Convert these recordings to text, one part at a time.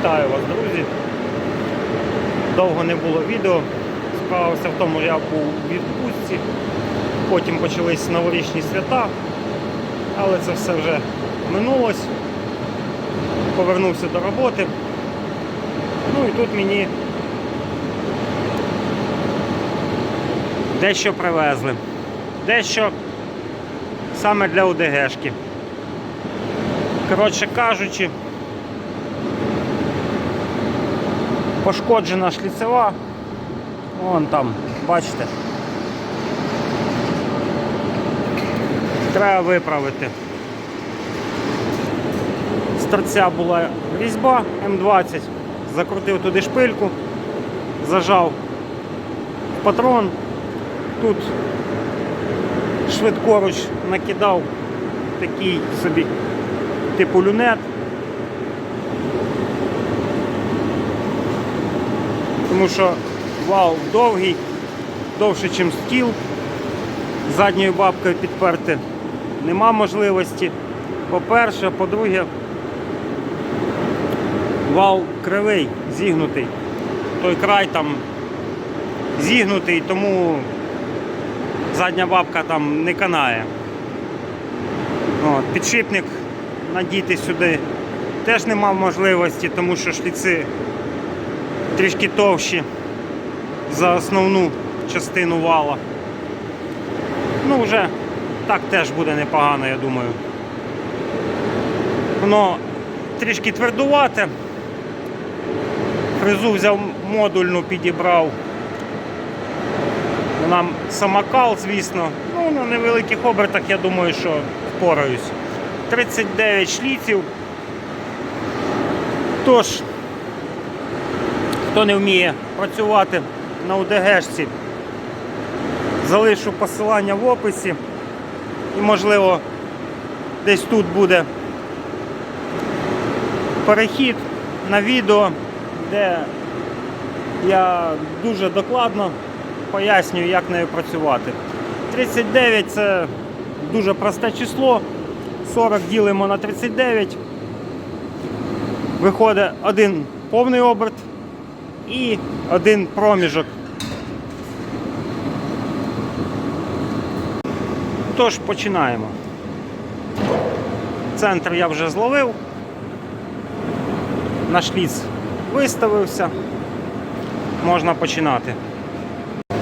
Вітаю вас, друзі. Довго не було відео. Справа вся в тому, я був у відпустці, потім почались новорічні свята, але це все вже минулось. Повернувся до роботи. Ну і тут мені дещо привезли. Дещо саме для ОДГшки. Коротше кажучи, пошкоджена шліцева. Вон там, бачите. Треба виправити. З торця була різьба М20, закрутив туди шпильку, зажав патрон, тут швидкоруч накидав такий собі типу люнет. Тому що вал довгий, довше, ніж стіл. Задньою бабкою підперти нема можливості. По-перше, по-друге, вал кривий, зігнутий. Той край там зігнутий, тому задня бабка там не канає. От, підшипник надіти сюди теж не мав можливості, тому що шліци трішки товщі за основну частину вала. Ну, вже так теж буде непогано, я думаю. Воно трішки твердувате. Фрезу взяв модульну, підібрав. Вона самокал, звісно. Ну, на невеликих обертах, я думаю, що впораюсь. 39 шліців. Тож, хто не вміє працювати на УДГшці, залишу посилання в описі. І, можливо, десь тут буде перехід на відео, де я дуже докладно пояснюю, як нею працювати. 39 це дуже просте число. 40 ділимо на 39. Виходить один повний оберт і один проміжок. Тож починаємо. Центр я вже зловив. На шліц виставився. Можна починати.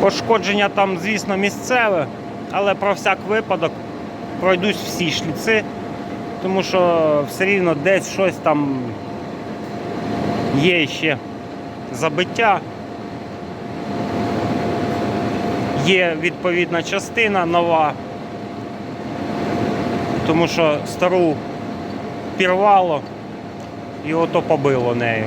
Пошкодження там, звісно, місцеве, але про всяк випадок пройдусь всі шліци, тому що все рівно десь щось там є ще забиття. Є відповідна частина нова, тому що стару пірвало і ото побило нею.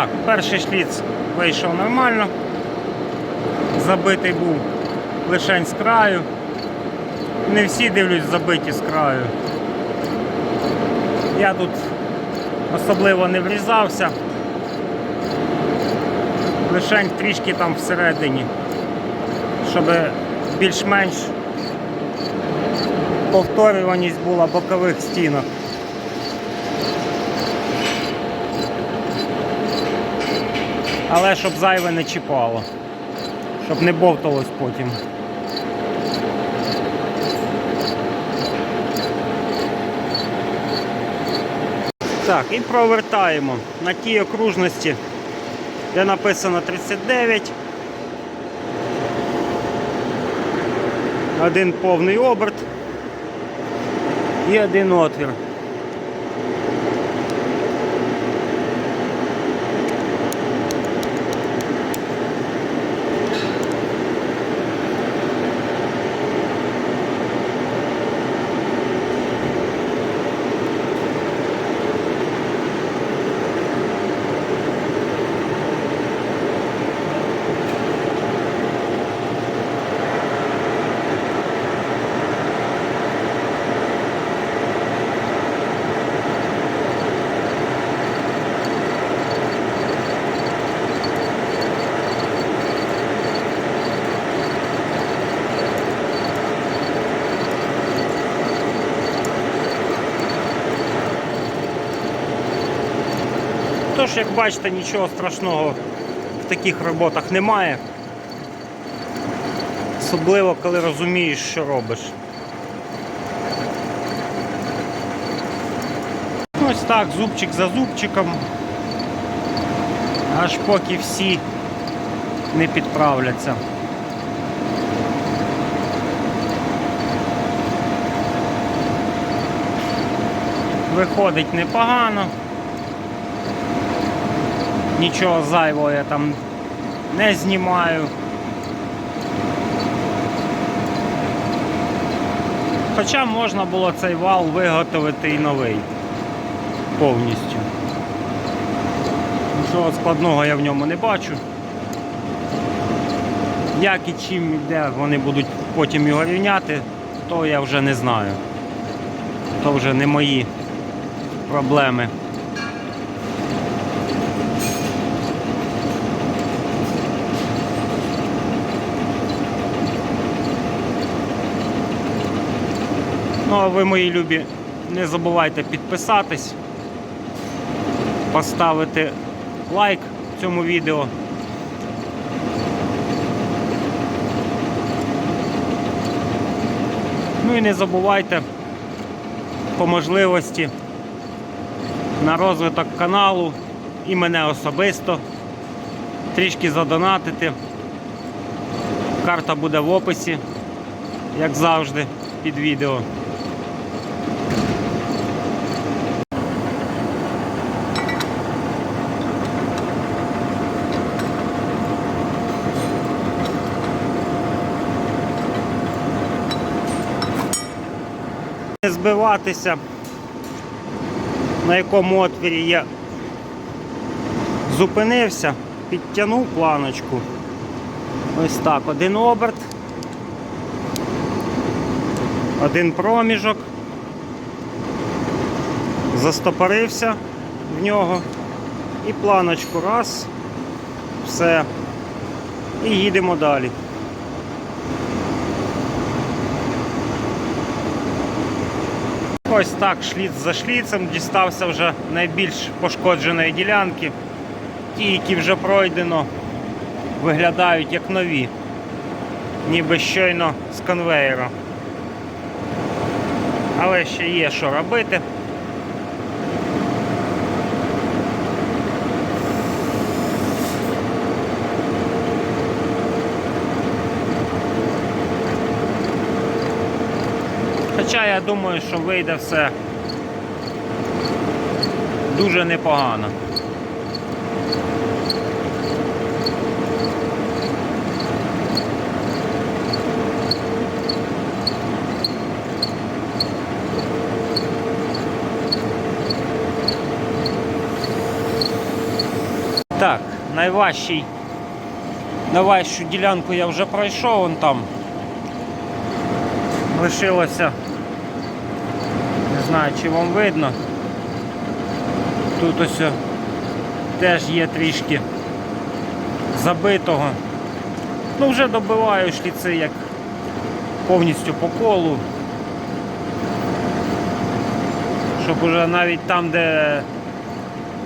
Так, перший шліц вийшов нормально. Забитий був лишень з краю. Не всі дивлюсь забиті з краю. Я тут особливо не врізався. Лишень трішки там всередині, щоб більш-менш повторюваність була бокових стінок. Але щоб зайве не чіпало, щоб не бовталось потім. Так, і провертаємо на тій окружності, де написано 39. Один повний оберт і один отвір. Тож, як бачите, нічого страшного в таких роботах немає. Особливо, коли розумієш, що робиш. Ось так, зубчик за зубчиком. Аж поки всі не підправляться. Виходить непогано. Нічого зайвого я там не знімаю. Хоча можна було цей вал виготовити і новий повністю. Нічого складного я в ньому не бачу. Як і чим і де вони будуть потім його рівняти, то я вже не знаю. То вже не мої проблеми. Ну а ви, мої любі, не забувайте підписатись, поставити лайк цьому відео. Ну і не забувайте по можливості на розвиток каналу і мене особисто трішки задонатити. Карта буде в описі, як завжди, під відео. Не збиватися, на якому отвірі я зупинився, підтягнув планочку. Ось так, один оберт, один проміжок, застопорився в нього і планочку раз, все. І їдемо далі. Ось так шліц за шліцем дістався вже найбільш пошкодженої ділянки. Ті, які вже пройдено, виглядають як нові, ніби щойно з конвейера. Але ще є що робити. Хоча думаю, що вийде все дуже непогано. Так, найважчий, найважчу ділянку я вже пройшов, вон там лишилося знаю, чи вам видно. Тут ось теж є трішки забитого. Ну вже добиваю шліци як повністю по колу. Щоб уже навіть там, де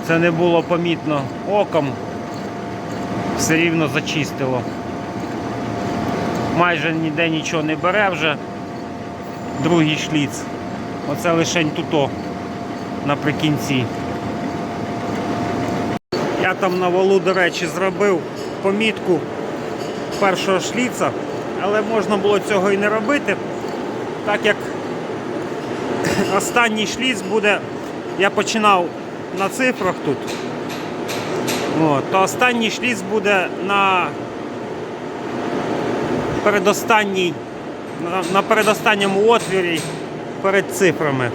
це не було помітно оком, все рівно зачистило. Майже ніде нічого не бере вже другий шліц. Оце лишень туто наприкінці. Я там на валу, до речі, зробив помітку першого шліца, але можна було цього і не робити, так як останній шліц буде, я починав на цифрах тут, От, то останній шліц буде на передостанній, на, передостанньому отвірі перед цифрами.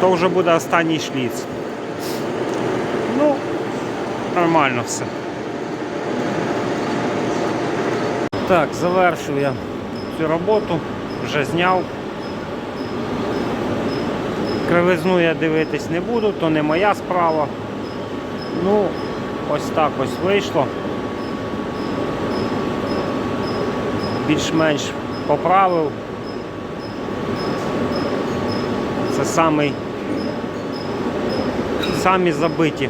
То вже буде останній шліц. Ну, нормально все. Так, завершив я цю роботу, вже зняв. Кривизну я дивитись не буду, то не моя справа. Ну, ось так ось вийшло. Більш-менш поправив. Це самий самі забиті.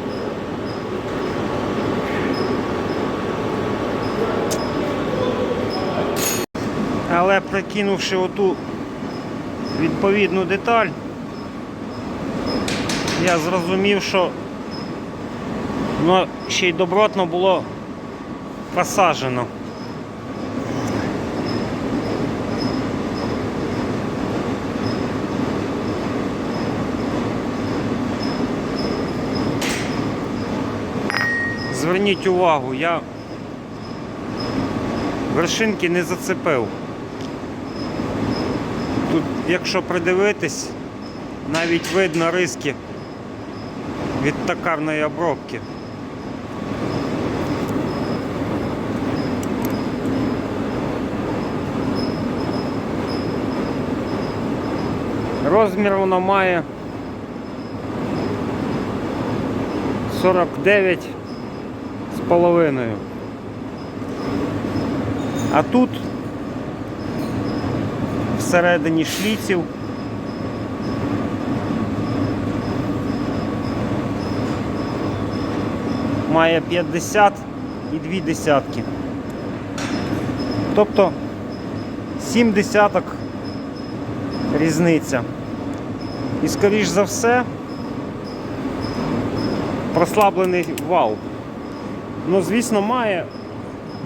Але прикинувши оту відповідну деталь, я зрозумів, що воно ще й добротно було посаджено. Зверніть увагу, я вершинки не зацепив. Тут, якщо придивитись, навіть видно риски від токарної обробки. Розмір воно має 49 з половиною. А тут всередині шліців має 50 і 2 десятки. Тобто 7 десяток різниця. І скоріш за все прослаблений вал. Ну, звісно, має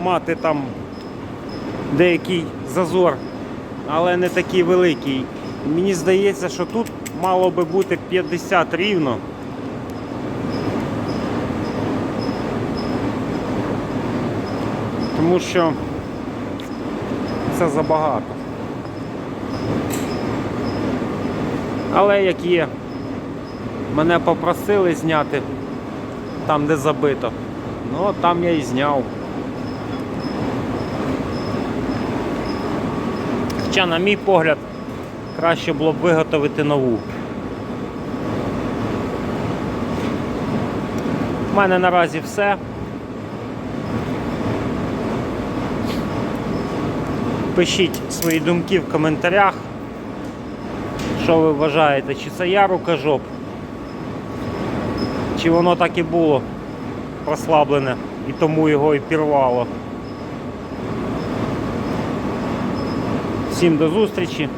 мати там деякий зазор, але не такий великий. Мені здається, що тут мало би бути 50 рівно. Тому що це забагато. Але як є, мене попросили зняти там, де забито. Ну, там я і зняв. Хоча, на мій погляд, краще було б виготовити нову. У мене наразі все. Пишіть свої думки в коментарях. Що ви вважаєте, чи це я рукожоп? Чи воно так і було прослаблене і тому його і пірвало? Всім до зустрічі.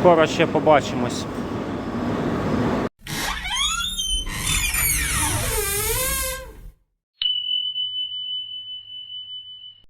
Скоро ще побачимось.